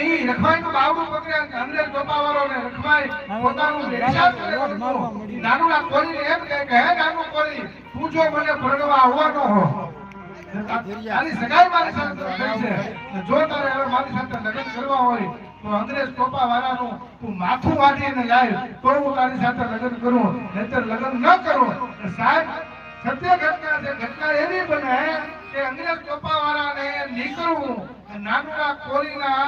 ઈ રખવાઈ બાવડું પકડે અંદર ચોપાવાળો ને રખવાઈ પોતાનું નિશાન કરે બધું. ઈ નાનું ના કોળીને એમ કહે કે હે નાનું કોળી તું જો મને ભરગવા આવવાનો હો. તારી સગાઈ મારી સાથે થઈ છે. જો તારે હવે મારી સાથે લગ્ન કરવા હોય તો અંગ્રેજ ટોપા વાળાનું તું માથું વાટીને લાય તો હું તારી સાથે લગ્ન કરું. નહીતર લગ્ન ન કરું. સાહેબ સત્ય ઘટના છે. ઘટના એવી બને કે અંગ્રેજ ટોપા વાળાને નીકળવું નાનુડા કોળીના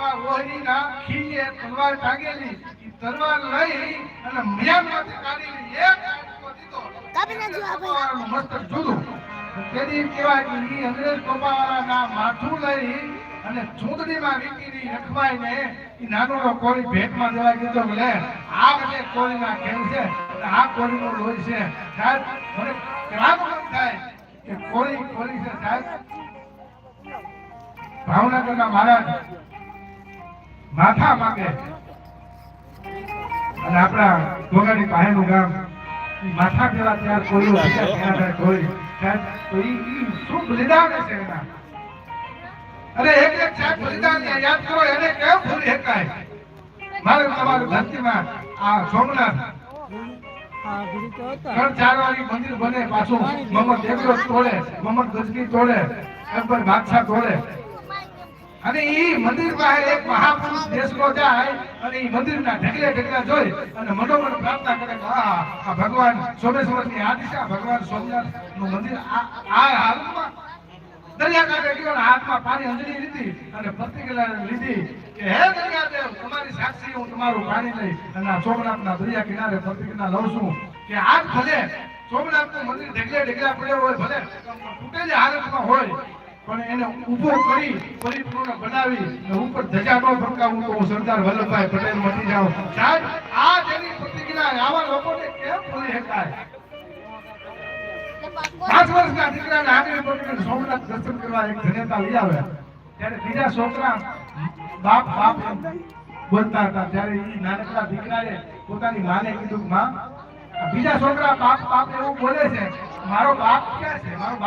એવા ના ખીલે તલવાર ટાંગેલી તલવાર લઈ અને મ્યાનમાંથી કાઢીને એક આંટકો દીધો. કાપી નાખજો આ ભાઈ. ટોપાવાળાનું મસ્તક જુદું તેથી કહેવાય કે ઈ અંગ્રેજ ટોપાવાળાના માથું લઈ અને ચૂંદડીમાં વીંટીની રખવાઈને ઈ નાનોનો કોળી ભેટમાં દેવા કીધો લે આ બધે કોળીના ખેલ છે આ કોળીનો લોહી છે સાહેબ મને કહેવાનું મન થાય કે કોળી કોળી છે સાહેબ ભાવનગરના મહારાજ માથા માંગે અને આપણા ગોગાડી પાસેનું ગામ માથા પેલા ત્યાં કોઈ સાહેબ તો ઈ શું બલિદાન છે એના. અરે એક એક સાહેબ બલિદાન યાદ કરો એને કેમ ભૂલી શકાય? મારે તમારું ધરતીમાં આ સોમનાથ ત્રણ ચાર વાળી મંદિર બને પાછું મોહમ્મદ એકલો તોડે મોહમ્મદ ગજની તોડે અકબર બાદશાહ તોડે. અને એ મંદિર પાસે એક મહાપુરુષ દેશનો જાય અને ઈ મંદિરના ઢગલે ઢગલા જોઈ અને મનોમન પ્રાર્થના કરે કે, આ આ ભગવાન સોમેશ્વરની આ દિશા, ભગવાન સોમનાથનું મંદિર આ હાલમાં. દરિયાકાંઠે ગયો હાથમાં પાણી અંજલી લીધી અને પ્રતિક્રિયા લીધી કે, હે દરિયાદેવ, તમારી સાક્ષી હું તમારું પાણી લઈ અને આ સોમનાથના દરિયા કિનારે પ્રતિક્રિયા લઉં છું. કે આજ ભલે સોમનાથનું મંદિર ઢગલે ઢગલા પડ્યો હોય, ભલે તૂટેલી હાલતમાં હોય પણ એને ઊભો કરી પરિપૂર્ણ બનાવી ઉપર ધજા નો ફરકાવું હું સરદાર વલ્લભભાઈ પટેલ મટી જાઉં. સાહેબ, આ જેની પ્રતિક્રિયા આવા લોકોને કેમ ભૂલી શકાય બીજા છોકરા બાપ બાપ બોલતા હતા. ત્યારે એ નાનકડા દીકરાએ પોતાની માને કીધું માં બીજા છોકરા બાપ બાપ એવું બોલે છે. મારો બાપ ક્યાં છે? મારો બાપ